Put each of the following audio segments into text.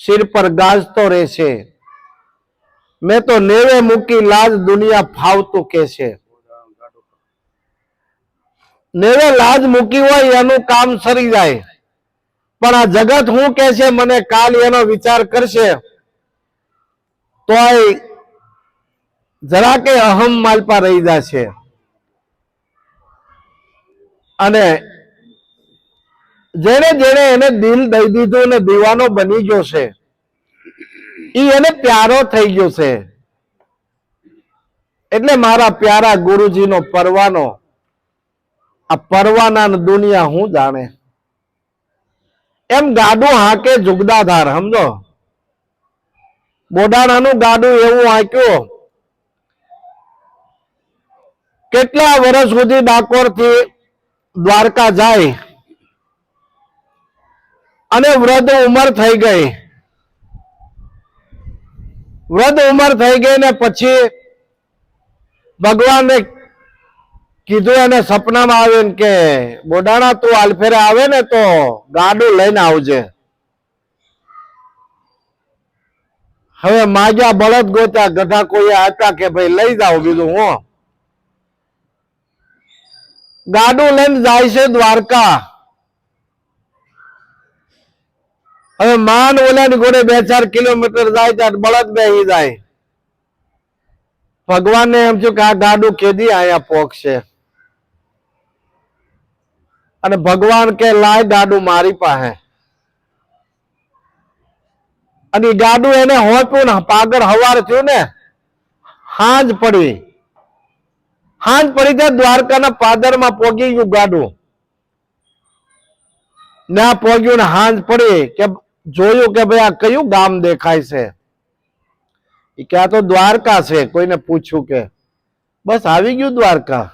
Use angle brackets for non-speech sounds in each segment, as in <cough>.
શિર પર ગાજતો રહેશે. મેં તો નેવે મૂકી લાજ દુનિયા ફાવતું કે છે નેવે લાજ મૂકી હોય એનું કામ સરી જાય. પણ આ જગત હું કે છે મને કાલ એનો વિચાર કરશે. તો જરા કે અહમ માલપા રહી જશે. અને જેને જેને એને દિલ દઈ દીધું ને દીવાનો બની ગયો છે એ એને પ્યારો થઈ ગયો છે. એટલે મારા પ્યારા ગુરુજીનો પરવાનો, આ પરવાના દુનિયા હું જાણે? એમ ગાડું હાકે જુગદાધાર, સમજો? બોડાણાનું ગાડું એવું હાંક્યું, કેટલા વર્ષ સુધી ડાકોરથી દ્વારકા જાય? અને વૃદ્ધ ઉંમર થઈ ગઈ. વૃદ્ધ ઉંમર થઈ ગઈ ને પછી ભગવાને કીધું એને સપનામાં આવીને કે બોડાણા તું આલફેરે આવે ને તો ગાડું લઈને આવજે. હવે માજા બળદ ગોત્યા, ગધા કોઈ હતા કે ભાઈ લઈ જાઓ? બીજું હું. ગાડું લઈને જાય છે દ્વારકા. હવે માન ઓલાની ઘોડે બે ચાર કિલોમીટર જાય ત્યાં બળદ બેહી જાય. ભગવાનને એમ થયું કે આ ગાડું કેદી અહીંયા પોકશે અને ભગવાન કે, લાય ગાડું મારી પાસે. અને ગાડું એને હોપ્યું ને, પાગળ હવાર થયું ને, હાંજ પડી. હાંજ પડી ત્યાં દ્વારકાના પાદરમાં પોગી ગયું ગાડું. ના પોગ્યું ને હાંજ પડી કે જોયું કે ભાઈ આ કયું ગામ દેખાય છે? એ કે આ તો દ્વારકા છે, કોઈને પૂછ્યું કે. બસ આવી ગયું દ્વારકા.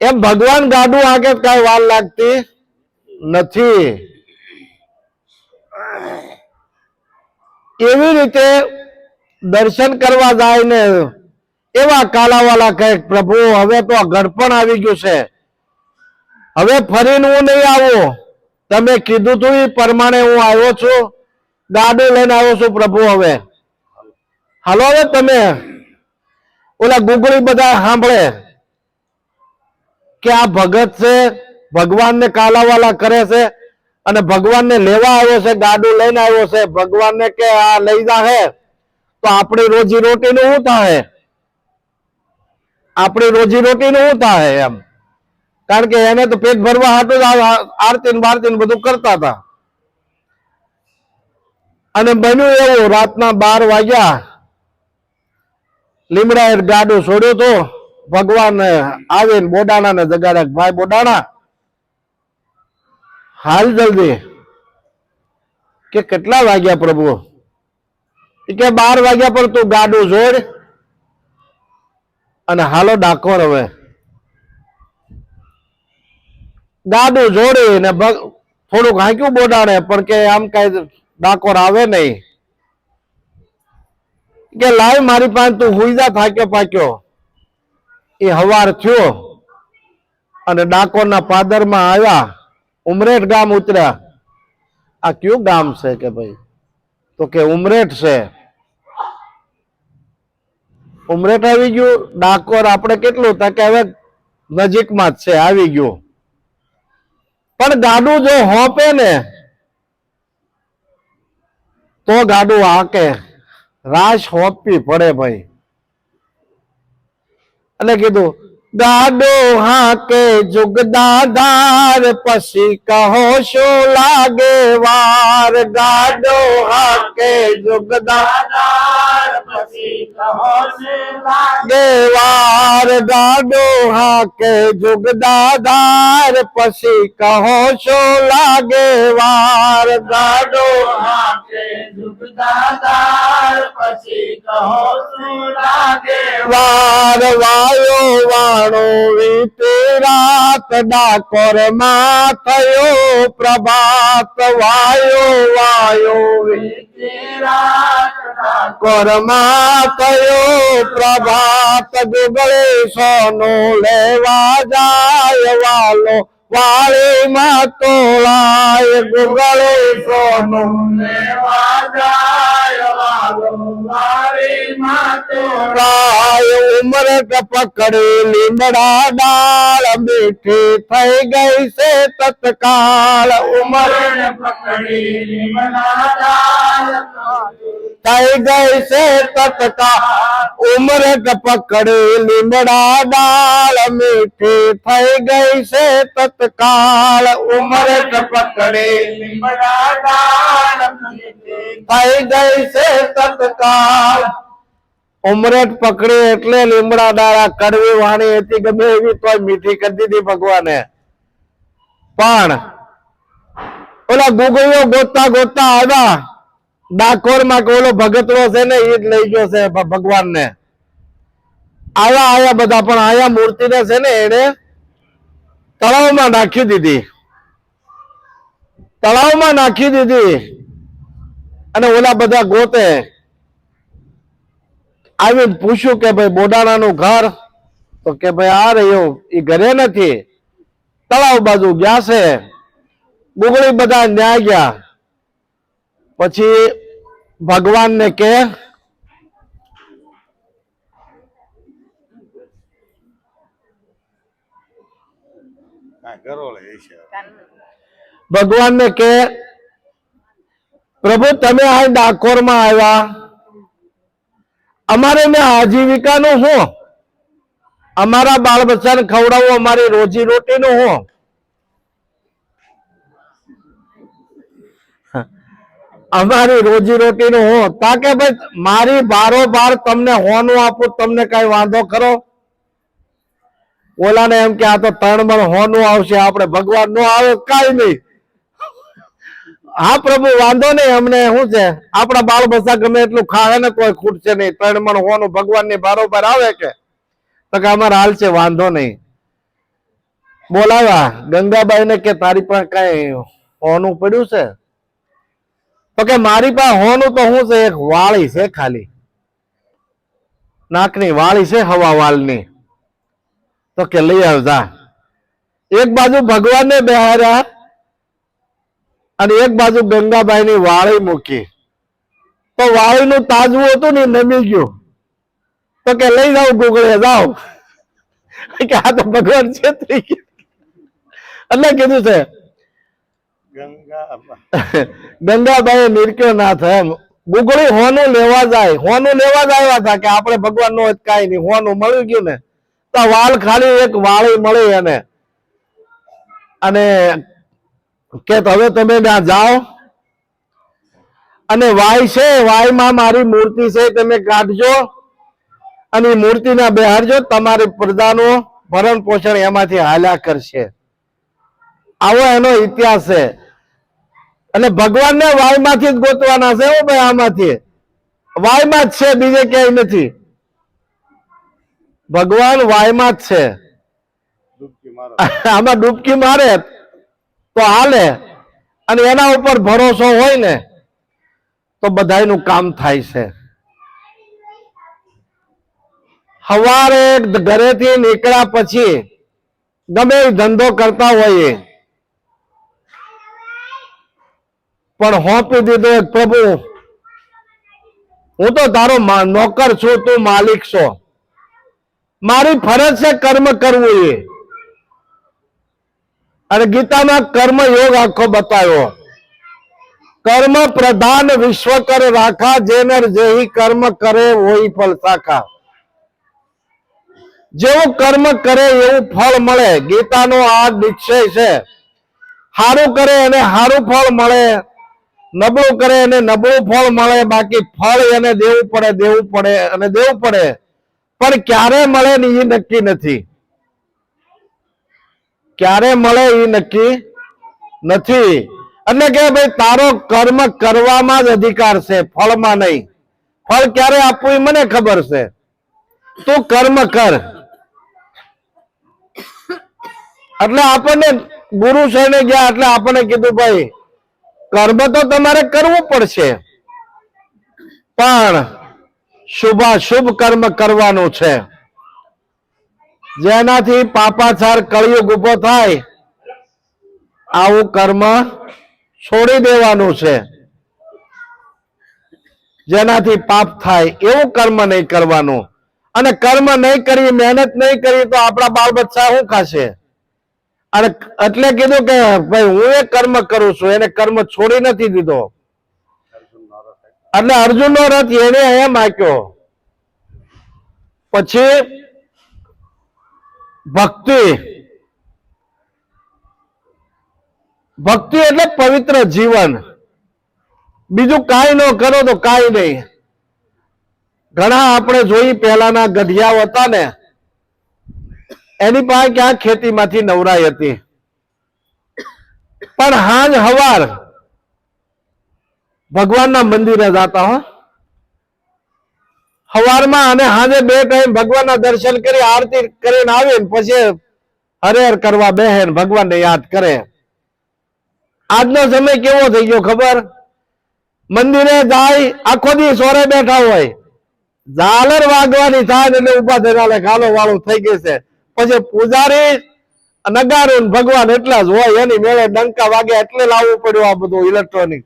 એમ ભગવાન ગાડું આગે કઈ વાર લાગતી નથી. એવી રીતે દર્શન કરવા જાય ને એવા કાલાવાલા કહે પ્રભુ, હવે તો આ પણ આવી ગયું છે. હવે ફરીને હું નહીં આવું. તમે કીધું તું એ પ્રમાણે હું આવ્યો છું. ગાડું લઈને આવ્યો છું પ્રભુ હવે. હાલો હવે તમે. ઓલા ગુગળી બધા સાંભળે કે આ ભગત છે, ભગવાનને કાલાવાલા કરે છે અને ભગવાનને લેવા આવ્યો છે ગાડું લઈને આવ્યો છે. ભગવાનને કે આ લઈ જા હે તો આપણી રોજી રોટી નું શું થાય આપણી રોજી રોટી નું શું થાય એમ? કારણ કે એને તો પેટ ભરવા હાટું જ આરતી ને બારતી બધું કરતા હતા. અને બન્યું એવું, રાતના બાર વાગ્યા, લીમડાએ ગાડું છોડ્યું તો ભગવાન આવીને બોડાણા ને જગાડ્યા ભાઈ બોડાણા, હાલ જલ્દી. કે કેટલા વાગ્યા પ્રભુ? કે બાર વાગ્યા પર તું ગાડું જોડ. અને હાલો ડાકોર હવે. ગાડું જોડે ને થોડુંક હાંક્યું બોડાણે, પણ કે આમ કઈ ડાકોર આવે નહીં. કે લાવ મારી પાસે તું હુઈજા થાક્યો પાક્યો. એ હવાર થયો અને ડાકોરના પાદરમાં આવ્યા, ઉમરેઠ ગામ ઉતર્યા. આ કયું ગામ છે કે ભાઈ? તો કે ઉમરેઠ છે. ઉમરેઠ આવી ગયું, ડાકોર આપણે કેટલું, તો કે હવે નજીકમાં જ છે, આવી ગયું. પણ ગાડું જો હોપે ને તો ગાડું હાકે. રાશ હોપવી પડે ભાઈ. એટલે કીધું ગાડો હાકે જુગદાદાર પછી કહો શો લાગે વાર? ગાડો હાકે જુગદાદાર પછી કહો લાગે વાર? ગાડો હાકે જુગદાદાર પછી કહો શો લાગે વાર? ગાડો હાકે દુઃખદાતાર પછી કહો શું લાગે વાર? વાયો વાણો વીતે રાત ડાકોરમાં થયો પ્રભાત વાયો વાયો કોરમાં થયો પ્રભાત ગુગળે સોનો લેવા જાય વાલો, વાળીમાં તોળાય ગુગળે સોનો. લેવા જાય વાલો મારી માં રાય ઉમરટ પકડી લીમડા ડાળ મીઠી થઈ ગઈ છે તત્કાળ. ઉમર થઈ ગઈ છે તત્કાળ. ઉમરટ પકડી લીમડા ડાળ મીઠી થઈ ગઈ છે તત્કાળ. ઉમરટ પકડી લીમડા ડાળ થઈ ગઈ છે તત્કાળ. ઉમરેટ પકડી એટલે લીમડા ડાળા કડવી વાણી હતી ગમે એવી તોય મીઠી કરી દીધી ભગવાને. પણ ઓલા ગુગળીઓ ગોતતા ગોતતા આવ્યા. ડાકોરમાં કે ઓલો ભગતરો છે ને એ જ લઈ ગયો છે ભગવાન ને આયા આયા બધા, પણ આયા મૂર્તિ ને છે ને એને તળાવમાં નાખી દીધી. તળાવમાં નાખી દીધી. અને ઓલા બધા ગોતે આવીને પૂછ્યું કે ભાઈ બોડાણાનું ઘર? તો કે ભાઈ આ રહ્યું એ ઘરે નથી. તળાવ બાજુ ગયા છે. ગુગળી બધા ન્યા ગયા. પછી ભગવાનને કે ભગવાનને કે પ્રભુ તમે આ ડાકોરમાં આવ્યા. અમારે ને આજીવિકાનું શું અમારા બાળ બચ્ચાને ખવડાવવું અમારી રોજી રોટીનું શું અમારી રોજી રોટીનું હું? તાકે ભાઈ, મારી બારો બાર તમને હોનું આપું, તમને કઈ વાંધો ખરો? ઓલાને એમ કે આ તો ત્રણ મણ હોનું આવશે, આપણે ભગવાન નો આવે, કઈ નહીં. હા પ્રભુ, વાંધો નહીં, અમને શું છે? આપણા બાળ બસા ગમે એટલું ખાવે ને કોઈ ખૂટશે નહીં. ત્રણ મણ હોનું ભગવાનની બારોબાર આવે કે? તો કે અમારે હાલ છે, વાંધો નહીં. બોલાવા ગંગાબાઈ ને કે, તારી પાસે કઈ હોનું પડ્યું છે? તો કે, મારી પાસે હોનું તો શું છે? એક વાળી છે ખાલી. નાકની વાળી છે, હવા વાલની તો કે, લઈ આવજા. એક બાજુ ભગવાનને બેહાર્યા. અને એક બાજુ ગંગાબાઈની વાળી મૂકી. તો વાળીનું તાજવું હતું ને નમી ગયું. તો કે લઈ જાઓ ગુગળે જાઓ. કે આ તો ભગવાન છે એટલે કીધું છે ગંગાબાઈ નિરક્યો ના થાય ગુગળી હોનું લેવા જાય. હોનું લેવા જ આવ્યા હતા કે આપણે ભગવાન નો કઈ નહીં. હોનું મળી ગયું ને. તો વાલ ખાલી એક વાળી મળી એને. અને કે તો હવે તમે ત્યાં જાઓ. અને વાય છે વાયમાં મારી મૂર્તિ છે તમે કાઢજો. અને મૂર્તિના બેહારજો તમારી પ્રજાનું ભરણ પોષણ એમાંથી હાલ્યા કરશે. આવો એનો ઇતિહાસ છે. અને ભગવાનને વાયમાંથી જ ગોતવાના છે હો ભાઈ આમાંથી. વાયમાં જ છે બીજે ક્યાંય નથી. ભગવાન વાયમાં જ છે. <laughs> આમાં ડૂબકી મારે. તો હાલે. અને એના ઉપર ભરોસો હોય ને, તો બધાનું કામ થાય છે. સવારે ઘરેથી નીકળ્યા પછી ગમે ધંધો કરતા હોઈએ. પણ હોંપી દીધો પ્રભુ, હું તો તારો નોકર છું, તું માલિક છો. મારી ફરજ છે કર્મ કરવું એ. અને ગીતામાં કર્મ યોગ આખો બતાવ્યો. કર્મ પ્રધાન વિશ્વ કર રાખા જેને જેહી કર્મ કરે વહી ફળ શાખા. જેવું કર્મ કરે એવું ફળ મળે. ગીતાનો આ નિશ્ચય છે. સારું કરે એને સારું ફળ મળે. નબળું કરે એને નબળું ફળ મળે. બાકી ફળ એને દેવું પડે દેવું પડે અને દેવું પડે. પણ ક્યારે મળે ને એ નક્કી નથી. ક્યારે મળે એ નક્કી નથી. એટલે કે ભાઈ, તારો કર્મ કરવામાં જ અધિકાર છે, ફળમાં નહીં. ફળ ક્યારે આપવું એ મને ખબર છે. તું કર્મ કર. એટલે આપણને ગુરુ શરણે ગયા એટલે આપણને કીધું, ભાઈ, કર્મ તો તમારે કરવું પડશે. પણ શુભાશુભ કર્મ કરવાનું છે. જેનાથી પાપાચાર કળિયુગ ઊભો થાય, આવું કર્મ છોડી દેવાનું છે. જેનાથી પાપ થાય, એવું કર્મ નહીં કરવાનું. અને કર્મ નહીં કરી, મહેનત નહીં કરી, તો આપણા બાળ બચ્ચા શું ખાશે? અને એટલે કીધું કે, ભાઈ, હું એ કર્મ કરું છું, એને કર્મ છોડી નથી દીધો. એટલે અર્જુન નો રથ એને એમ આક્યો પછી ભક્તિ. ભક્તિ એટલે પવિત્ર જીવન. બીજું કાંઈ ન કરો તો કાંઈ નહીં. ઘણા આપણે જોઈ પહેલાના ગઢિયાઓ હતા ને, એની પાસે ક્યાં ખેતીમાંથી નવરાઈ હતી. પણ હાંજ હવાર ભગવાનના મંદિરે જતા હો. હવારમાં અને હાજે બે ટાઈમ ભગવાનના દર્શન કરી, આરતી કરીને આવીને પછી હરેર કરવા બેહે ને ભગવાનને યાદ કરે. આજનો સમય કેવો થઈ ગયો ખબર? મંદિરે જાય, આખો દી સોરે બેઠા હોય. ઝાલર વાગવાની થાય એટલે ઊભા થઈને ખાલો વાળું થઈ ગયું છે. પછી પૂજારી નગારું ભગવાન એટલા જ હોય, એની મેળે ડંકા વાગે એટલે લાવવું પડ્યું આ બધું ઇલેક્ટ્રોનિક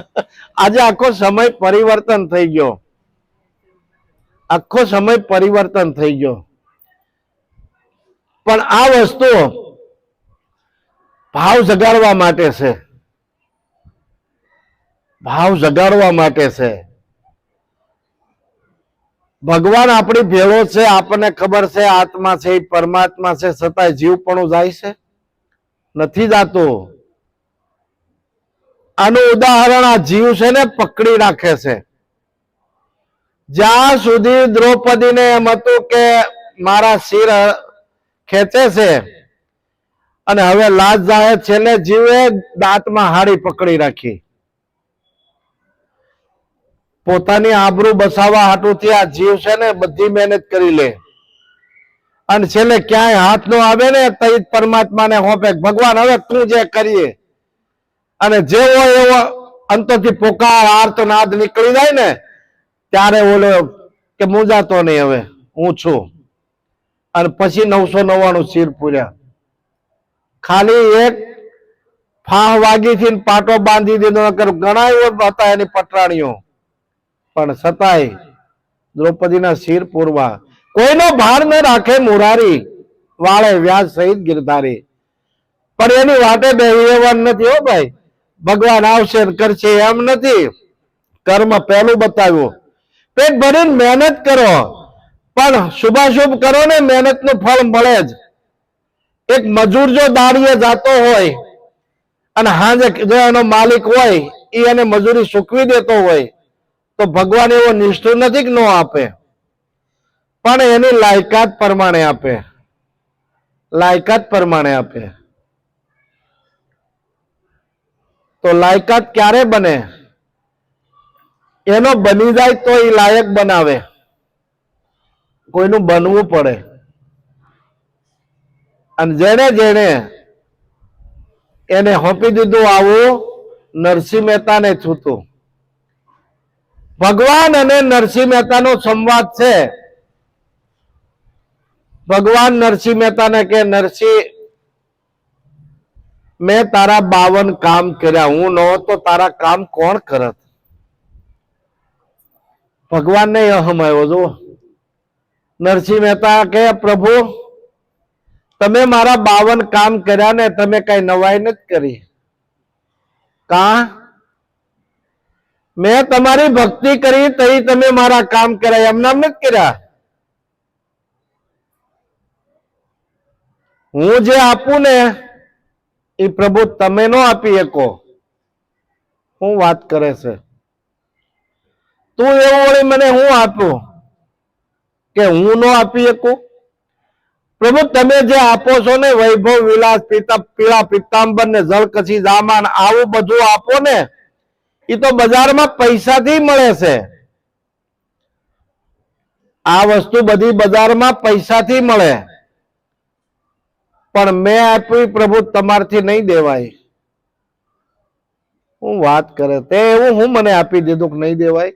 <laughs> આજે આખો સમય પરિવર્તન થઈ ગયો. આખો સમય પરિવર્તન થઈ ગયો. પણ આ વસ્તુ ભાવ જગાડવા માટે છે. ભાવ જગાડવા માટે છે. ભગવાન આપણી ભેળો છે, આપણને ખબર છે, આત્મા છે, પરમાત્મા છે, છતાંય જીવ પણ જાય છે. નથી જાતું. આનું ઉદાહરણ આ જીવ છે ને પકડી રાખે છે. જ્યાં સુધી દ્રૌપદીને એમ હતું કે મારા શિર ખેંચે છે, અને હવે લાજ જાહે છેલ્લે જીવે દાંતમાં હાડી પકડી રાખી. પોતાની આબરૂ બસાવવા હાટુથી આ જીવ છે ને બધી મહેનત કરી લે. અને છેલ્લે ક્યાંય હાથ નો આવે ને તઈ પરમાત્માને હોપે, ભગવાન, હવે તું જે કરીએ. અને જેવો એવો અંતરથી પોકાર, આર્તનાદ નીકળી જાય ને ત્યારે ઓલો કે મૂંઝાતો નહીં હવે, હું છું. અને પછી નવસો નવ્વાણું શીર પૂર્યા. ખાલી એક ફાહ વાગી થી પાટો બાંધી દીધો ઘણા હતા એની પટરાણીઓ. પણ છતાંય દ્રૌપદીના શીર પૂરવા. કોઈનો ભાર ન રાખે મુરારી, વાળે વ્યાજ સહિત ગિરધારી. પણ એની વાટે બેહવાનું નથી હો ભાઈ. ભગવાન આવશે કરશે એમ નથી. કર્મ પહેલું બતાવ્યું. પેટ ભરીને મહેનત કરો. પણ શુભાશુભ કરો ને મહેનતનું ફળ મળે જ. એક મજૂર જો દાડીએ જાતો હોય અને હાજે જો એનો માલિક હોય, એ એને મજૂરી સૂકવી દેતો હોય, તો ભગવાન એવો નિષ્ઠુર નથી કે ન આપે. પણ એની લાયકાત પ્રમાણે આપે. લાયકાત પ્રમાણે આપે. તો લાયકાત ક્યારે બને? એનો બની જાય તો એ લાયક બનાવે. કોઈનું બનવું પડે. અને જેને જેને એને હોપી દીધું આવું, નરસિંહ મહેતાને છૂતું. ભગવાન અને નરસિંહ મહેતાનો સંવાદ છે. ભગવાન નરસિંહ મહેતાને કે, નરસિંહ, મેં તારા બાવન કામ કર્યા. હું નહોતો, તારા કામ કોણ કરત? ભગવાનને અહમ આવ્યો, જુઓ. નરસિંહ મહેતા કે, પ્રભુ, તમે મારા બાવન કામ કર્યા ને તમે કઈ નવાઈ નથી કરી. કા? મેં તમારી ભક્તિ કરી તઈ તમે મારા કામ કર્યા. એમ નથી કર્યા. હું જે આપું ને એ પ્રભુ તમે નો આપી શકો. હું વાત કરે છે. તું એવું વળી મને હું આપ્યું કે હું ન આપી શકું? પ્રભુ, તમે જે આપો છો ને વૈભવ, વિલાસ, પિતા, પીળા પિત્તાંબર ને જળકસી જામાન, આવું બધું આપો ને એ તો બજારમાં પૈસાથી મળે છે. આ વસ્તુ બધી બજારમાં પૈસાથી મળે. પણ મેં આપી પ્રભુ તમારથી નહીં દેવાય. હું વાત કરે તે એવું હું મને આપી દીધું કે નહીં દેવાય?